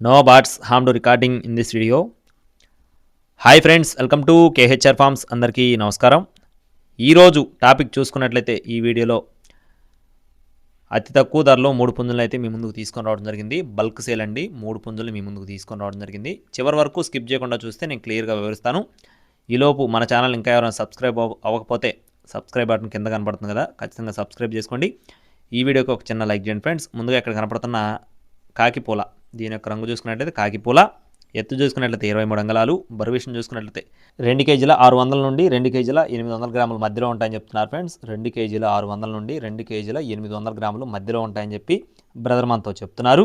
no harm harmed recording in this video hi friends welcome to KHR farms అందరికీ నమస్కారం. ఈరోజు topic చూసుకున్నట్లయితే ఈ వీడియోలో అతి తక్కువ ధరలో మూడు పుంజులు అయితే మీ ముందుకు తీసుకొని రావడం జరిగింది. బల్క్ సేల్ అండి. మూడు పుంజులు మీ ముందుకు తీసుకొని రావడం జరిగింది. చివరి వరకు స్కిప్ చేయకుండా చూస్తే నేను క్లియర్గా వివరిస్తాను. ఈలోపు మన ఛానల్ ఇంకా ఎవరైనా సబ్స్క్రైబ్ అవ్వకపోతే సబ్స్క్రైబ్ బటన్ కింద కనపడుతుంది కదా ఖచ్చితంగా సబ్స్క్రైబ్ చేసుకోండి. ఈ వీడియోకి ఒక చిన్న లైక్ చేయండి ఫ్రెండ్స్ ముందుగా ఇక్కడ కనపడుతున్న కాకిపూల దీని యొక్క రంగు చూసుకున్నట్లయితే కాకిపూల ఎత్తు చూసుకున్నట్లయితే ఇరవై మూడు అంగళాలు బరువు విషయం చూసుకున్నట్లయితే రెండు కేజీల ఆరు వందల నుండి రెండు కేజీల ఎనిమిది వందల గ్రాముల మధ్యలో ఉంటాయని చెప్తున్నారు ఫ్రెండ్స్. రెండు కేజీల ఆరు వందల నుండి రెండు కేజీల ఎనిమిది వందల గ్రాములు మధ్యలో ఉంటాయని చెప్పి బ్రదర్ మనతో చెప్తున్నారు.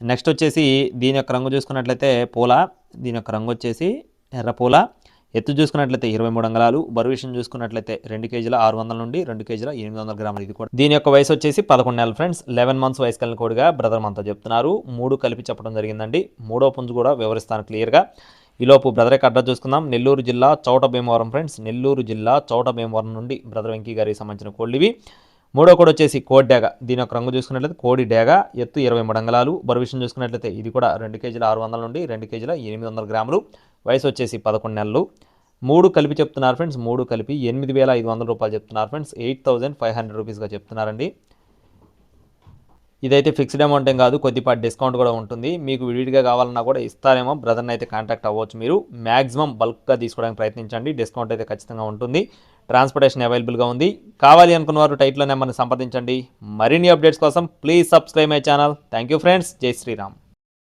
నెక్స్ట్ వచ్చేసి దీని యొక్క రంగు చూసుకున్నట్లయితే పూల దీని యొక్క రంగు వచ్చేసి ఎర్ర పూల ఎత్తు చూసుకున్నట్లయితే ఇరవై మూడు అంగళాలు బరువు విషయం చూసుకున్నట్లయితే రెండు కేజీల ఆరు వందల నుండి రెండు కేజీల ఎనిమిది వందల గ్రాములు. ఇది కూడా దీని యొక్క వయసు వచ్చేసి పదకొండు నెలలు ఫ్రెండ్స్. లెవెన్ మంత్స్ వయసు కలిగిన కోడిగా బ్రదర్ మనతో చెప్తున్నారు. మూడు కలిపి చెప్పడం జరిగిందండి. మూడో పుంజు కూడా వివరిస్తాను క్లియర్గా. ఈలోపు బ్రదర్ యొక్క అడ్రస్ చూసుకుందాం. నెల్లూరు జిల్లా చౌట భీమవరం ఫ్రెండ్స్. నెల్లూరు జిల్లా చౌట భీమవరం నుండి బ్రదర్ వెంకీ గారికి సంబంధించిన కోళ్ళివి మూడో కోడి వచ్చేసి కోడి డేగ. దీని యొక్క రంగు చూసుకున్నట్లయితే కోడి డేగ. ఎత్తు ఇరవై మూడు అంగళాలు. బరువు విషయం చూసుకున్నట్లయితే ఇది కూడా రెండు కేజీల ఆరు వందల నుండి రెండు కేజీల ఎనిమిది వందల గ్రాములు. వయసు వచ్చేసి పదకొండు నెలలు. మూడు కలిపి చెప్తున్నారు ఫ్రెండ్స్ మూడు కలిపి ఎనిమిది వేల ఐదు వందల రూపాయలు చెప్తున్నారు friends eight thousand five hundred రూపీస్గా చెప్తున్నారండి. ఇదైతే ఫిక్స్డ్ అమౌంట్ ఏం కాదు కొద్దిపాటి డిస్కౌంట్ కూడా ఉంటుంది. మీకు విడిగా కావాలన్నా కూడా ఇస్తారేమో బ్రదర్ని అయితే కాంటాక్ట్ అవ్వచ్చు మీరు. మ్యాక్సిమం బల్క్గా తీసుకోవడానికి ప్రయత్నించండి డిస్కౌంట్ అయితే ఖచ్చితంగా ఉంటుంది. ట్రాన్స్పోర్టేషన్ అవైలబుల్గా ఉంది. కావాలి అనుకున్న వారు టైట్లో నెంబర్ని సంప్రదించండి. మరిన్ని అప్డేట్స్ కోసం please subscribe my channel thank you friends జై శ్రీరామ్.